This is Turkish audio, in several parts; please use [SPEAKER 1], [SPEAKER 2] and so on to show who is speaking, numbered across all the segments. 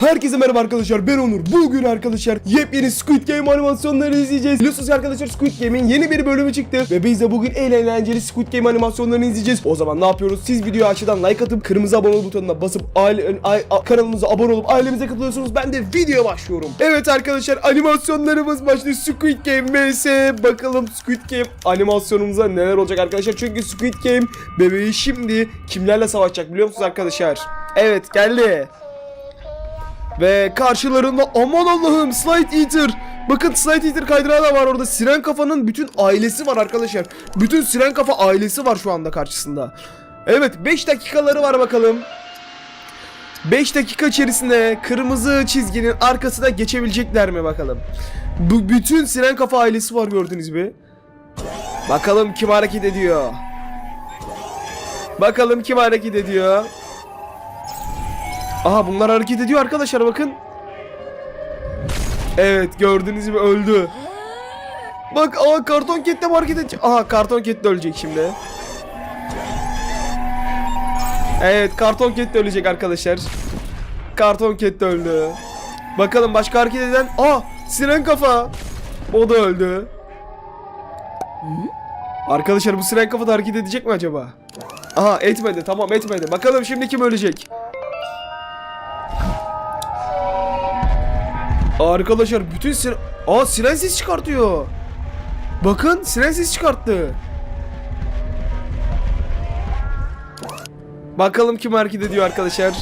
[SPEAKER 1] Herkese merhaba arkadaşlar ben Onur. Bugün arkadaşlar yepyeni Squid Game animasyonları izleyeceğiz. Biliyorsunuz arkadaşlar Squid Game'in yeni bir bölümü çıktı. Ve biz de bugün en eğlenceli Squid Game animasyonlarını izleyeceğiz. O zaman ne yapıyoruz? Siz videoyu aşağıdan like atıp kırmızı abone ol butonuna basıp aile, ay- a- kanalımıza abone olup ailemize katılıyorsunuz. Ben de videoya başlıyorum. Evet arkadaşlar animasyonlarımız başlıyor. Squid Game vs. Bakalım Squid Game animasyonumuza neler olacak arkadaşlar. Çünkü Squid Game bebeği şimdi kimlerle savaşacak biliyor musunuz arkadaşlar? Evet geldi. Ve karşılarında aman Allah'ım Slide Eater. Bakın Slide Eater kaydırağı da var orada. Siren Kafa'nın bütün ailesi var arkadaşlar. Bütün Siren Kafa ailesi var şu anda karşısında. Evet 5 dakikaları var bakalım. 5 dakika içerisinde kırmızı çizginin arkasına geçebilecekler mi bakalım. Bu bütün Siren Kafa ailesi var gördüğünüz gibi. Bakalım kim hareket ediyor. Bakalım kim hareket ediyor. Aha bunlar hareket ediyor arkadaşlar bakın. Evet gördüğünüz gibi öldü. Bak aa karton ket de mi hareket edecek. Aha karton ket de ölecek şimdi. Evet karton ket de ölecek arkadaşlar. Karton ket de öldü. Bakalım başka hareket eden. Aa siren kafa. O da öldü. Arkadaşlar bu siren kafa da hareket edecek mi acaba? Aha etmedi tamam etmedi. Bakalım şimdi kim ölecek? Arkadaşlar bütün siren... Aa siren ses çıkartıyor. Bakın siren ses çıkarttı. Bakalım kim hareket ediyor arkadaşlar.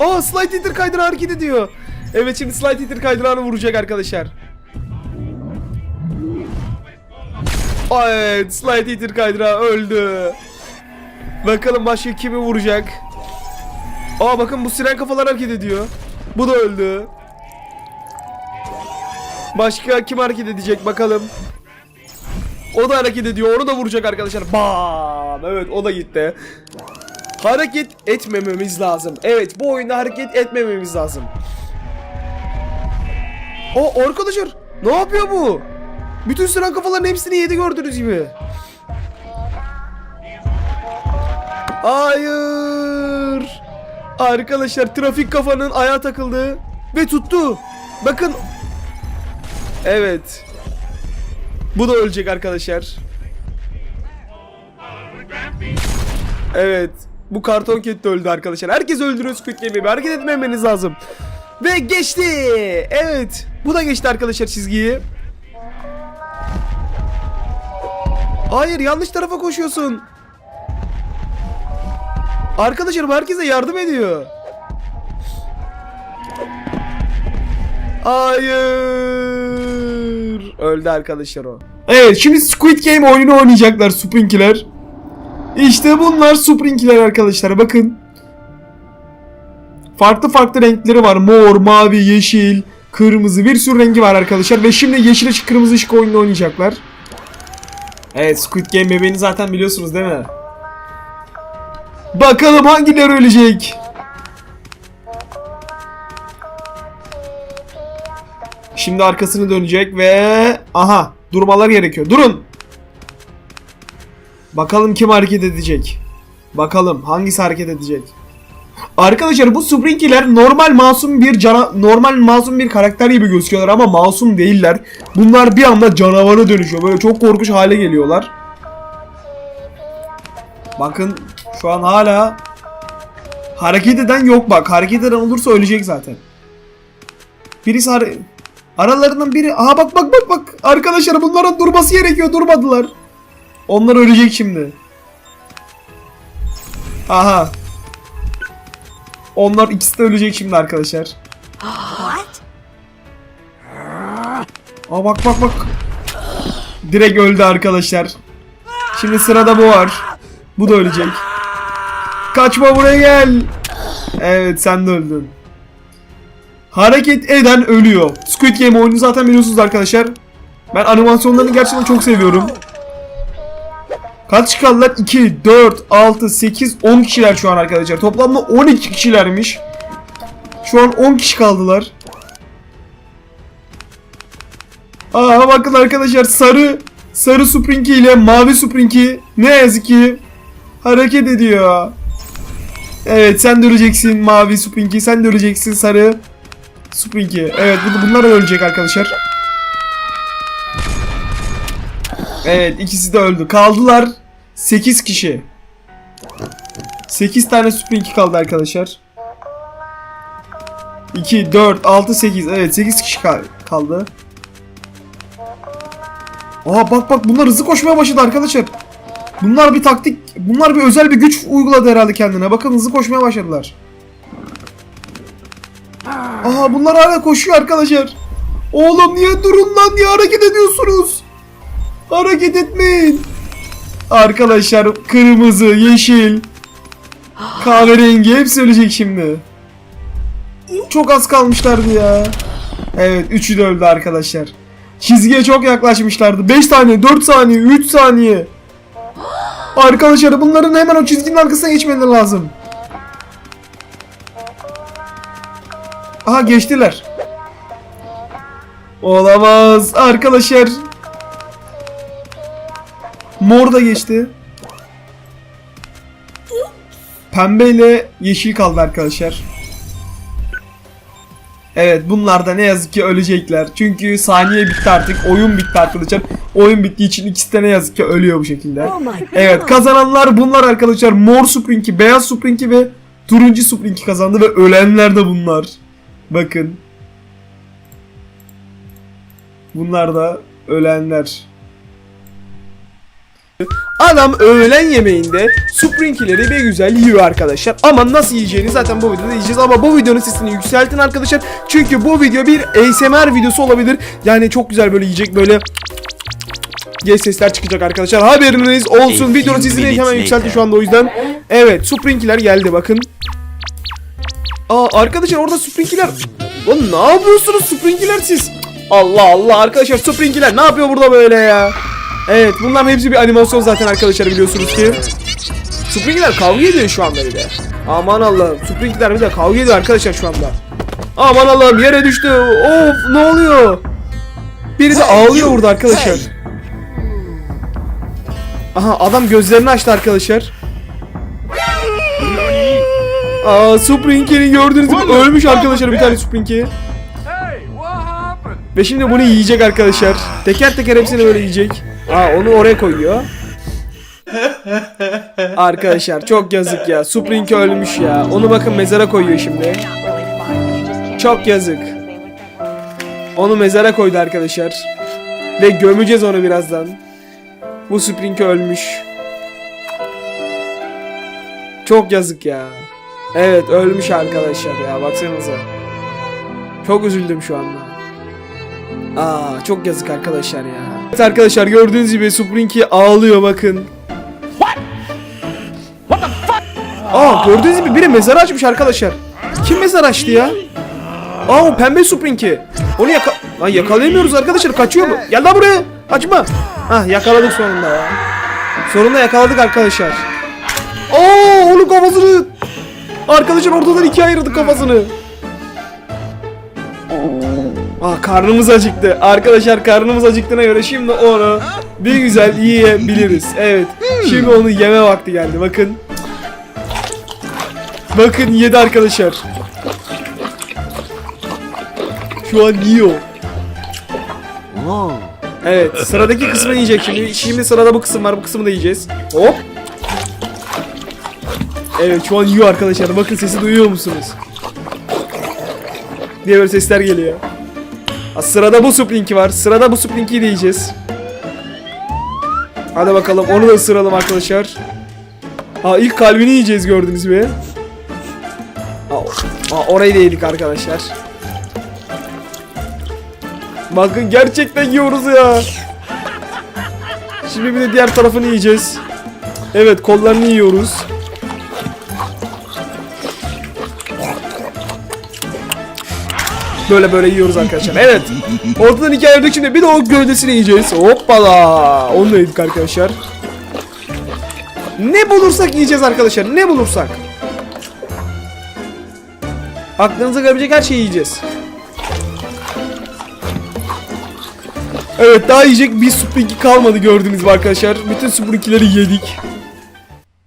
[SPEAKER 1] Aa slide hitter kaydırağı hareket ediyor. Evet şimdi slide hitter kaydırağını vuracak arkadaşlar. Evet slide hitter kaydırağı öldü. Bakalım başka kimi vuracak. Aa bakın bu siren kafalar hareket ediyor. Bu da öldü. Başka kim hareket edecek bakalım. O da hareket ediyor. Onu da vuracak arkadaşlar. Bam! Evet o da gitti. Hareket etmememiz lazım. Evet bu oyunda hareket etmememiz lazım. O arkadaşlar ne yapıyor bu? Bütün sıran kafaların hepsini yedi gördüğünüz gibi. Hayır. Arkadaşlar trafik kafanın ayağa takıldı ve tuttu. Bakın Evet. Bu da ölecek arkadaşlar. Evet. Bu karton ket de öldü arkadaşlar. Herkes öldürüyor Squid Game'i. Hareket etmemeniz lazım. Ve geçti. Evet. Bu da geçti arkadaşlar çizgiyi. Hayır yanlış tarafa koşuyorsun. Arkadaşlar bu herkese yardım ediyor. Hayır. Öldü arkadaşlar o. Evet şimdi Squid Game oyununu oynayacaklar Sprinkiler. İşte bunlar Sprinkiler arkadaşlar bakın. Farklı farklı renkleri var. Mor, mavi, yeşil, kırmızı bir sürü rengi var arkadaşlar. Ve şimdi yeşil ışık kırmızı ışık oyununu oynayacaklar. Evet Squid Game bebeğini zaten biliyorsunuz değil mi? Bakalım hangileri ölecek? Şimdi arkasını dönecek ve aha durmalar gerekiyor. Durun. Bakalım kim hareket edecek. Bakalım hangisi hareket edecek. Arkadaşlar bu Sprinky'ler normal masum bir cana normal masum bir karakter gibi gözüküyorlar ama masum değiller. Bunlar bir anda canavara dönüşüyor. Böyle çok korkunç hale geliyorlar. Bakın şu an hala hareket eden yok bak. Hareket eden olursa ölecek zaten. Birisi har- Aralarından biri aha bak bak bak bak arkadaşlar bunların durması gerekiyor durmadılar. Onlar ölecek şimdi. Aha. Onlar ikisi de ölecek şimdi arkadaşlar.
[SPEAKER 2] What?
[SPEAKER 1] Aa bak bak bak. Direkt öldü arkadaşlar. Şimdi sırada bu var. Bu da ölecek. Kaçma buraya gel. Evet sen de öldün. Hareket eden ölüyor. Squid Game oyunu zaten biliyorsunuz arkadaşlar. Ben animasyonlarını gerçekten çok seviyorum. Kaç kaldılar? 2, 4, 6, 8, 10 kişiler şu an arkadaşlar. Toplamda 12 kişilermiş. Şu an 10 kişi kaldılar. Aa bakın arkadaşlar sarı sarı Sprinky ile mavi Sprinky ne yazık ki hareket ediyor. Evet sen de öleceksin mavi Sprinky. Sen de öleceksin sarı Sprinky. Evet bu- bunlar ölecek arkadaşlar. Evet ikisi de öldü. Kaldılar 8 kişi. 8 tane Sprinky kaldı arkadaşlar. 2, 4, 6, 8. Evet 8 kişi kal- kaldı. Aa bak bak bunlar hızlı koşmaya başladı arkadaşlar. Bunlar bir taktik, bunlar bir özel bir güç uyguladı herhalde kendine. Bakın hızlı koşmaya başladılar. Aha bunlar hala koşuyor arkadaşlar. Oğlum niye durun lan niye hareket ediyorsunuz? Hareket etmeyin. Arkadaşlar kırmızı, yeşil, kahverengi hepsi ölecek şimdi. Çok az kalmışlardı ya. Evet üçü de öldü arkadaşlar. Çizgiye çok yaklaşmışlardı. 5 saniye, 4 saniye, 3 saniye. Arkadaşlar bunların hemen o çizginin arkasına geçmeleri lazım. Aha geçtiler. Olamaz arkadaşlar. Mor da geçti. Pembe ile yeşil kaldı arkadaşlar. Evet bunlar da ne yazık ki ölecekler. Çünkü saniye bitti artık. Oyun bitti arkadaşlar. Oyun bittiği için ikisi de ne yazık ki ölüyor bu şekilde.
[SPEAKER 2] Oh.
[SPEAKER 1] Evet kazananlar bunlar arkadaşlar. Mor Sprinky, beyaz Sprinky ve turuncu Sprinky kazandı ve ölenler de bunlar. Bakın. Bunlar da ölenler. Adam öğlen yemeğinde Sprinky'leri bir güzel yiyor arkadaşlar. Ama nasıl yiyeceğini zaten bu videoda yiyeceğiz. Ama bu videonun sesini yükseltin arkadaşlar. Çünkü bu video bir ASMR videosu olabilir. Yani çok güzel böyle yiyecek böyle diye sesler çıkacak arkadaşlar. Haberiniz olsun. Videonun sesini hemen yükseltin şu anda o yüzden. Evet Sprinky'ler geldi bakın. Aa arkadaşlar orada Sprinky'ler. Lan ne yapıyorsunuz Sprinky'ler siz? Allah Allah arkadaşlar Sprinky'ler ne yapıyor burada böyle ya? Evet bunların hepsi bir animasyon zaten arkadaşlar biliyorsunuz ki. Sprinky'ler kavga ediyor şu anda bir de. Aman Allah'ım Sprinky'ler bir de kavga ediyor arkadaşlar şu anda. Aman Allah'ım yere düştü. Of ne oluyor? Biri de ağlıyor burada arkadaşlar. Aha adam gözlerini açtı arkadaşlar. Aa Sprinky'nin gördüğünüz gibi ölmüş arkadaşlar bir tane Sprinky. Ve şimdi bunu yiyecek arkadaşlar. Teker teker hepsini böyle yiyecek. Aa onu oraya koyuyor. Arkadaşlar çok yazık ya. Sprinky ölmüş ya. Onu bakın mezara koyuyor şimdi. Çok yazık. Onu mezara koydu arkadaşlar. Ve gömeceğiz onu birazdan. Bu Sprinky ölmüş. Çok yazık ya. Evet ölmüş arkadaşlar ya baksanıza. Çok üzüldüm şu anda. Aa çok yazık arkadaşlar ya. Evet arkadaşlar gördüğünüz gibi Sprinky ağlıyor bakın. Aa gördüğünüz gibi biri mezar açmış arkadaşlar. Kim mezar açtı ya? Aa o pembe Sprinky. Onu yaka... Lan yakalayamıyoruz arkadaşlar kaçıyor mu? Gel lan buraya. Açma. Hah yakaladık sonunda ya. Sonunda yakaladık arkadaşlar. Oo onun kafasını. Arkadaşlar ortadan ikiye ayırdık kafasını. Aa karnımız acıktı. Arkadaşlar karnımız acıktığına göre şimdi onu bir güzel yiyebiliriz. Evet. Şimdi onu yeme vakti geldi. Bakın. Bakın yedi arkadaşlar. Şu an yiyor. Evet sıradaki kısmını yiyecek şimdi. Şimdi sırada bu kısım var. Bu kısmı da yiyeceğiz. Hop. Evet şu an yiyor arkadaşlar. Bakın sesi duyuyor musunuz? Diye böyle sesler geliyor. Ha, sırada bu Splinky var. Sırada bu Splinky'yi de yiyeceğiz. Hadi bakalım onu da ısıralım arkadaşlar. Ha ilk kalbini yiyeceğiz gördünüz mü? Ha, ha, orayı da yedik arkadaşlar. Bakın gerçekten yiyoruz ya. Şimdi bir de diğer tarafını yiyeceğiz. Evet kollarını yiyoruz. Böyle böyle yiyoruz arkadaşlar. Evet. Ortadan ikiye ayırdık şimdi. Bir de o gövdesini yiyeceğiz. Hoppala. Onu da yedik arkadaşlar. Ne bulursak yiyeceğiz arkadaşlar. Ne bulursak. Aklınıza gelebilecek her şeyi yiyeceğiz. Evet daha yiyecek bir Sprinky kalmadı gördüğünüz gibi arkadaşlar. Bütün Sprinky'leri yedik.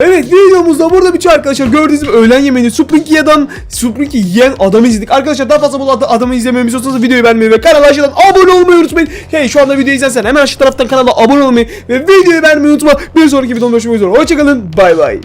[SPEAKER 1] Evet videomuzda burada bitiyor arkadaşlar. Gördüğünüz gibi öğlen yemeğini Sprinkya'dan Sprinky yiyen adamı izledik. Arkadaşlar daha fazla bu ad- adamı izlememi istiyorsanız videoyu beğenmeyi ve kanala aşağıdan abone olmayı unutmayın. Hey şu anda videoyu izlersen hemen aşağı taraftan kanala abone olmayı ve videoyu beğenmeyi unutma. Bir sonraki videomda görüşmek üzere. Hoşçakalın. Bay bay.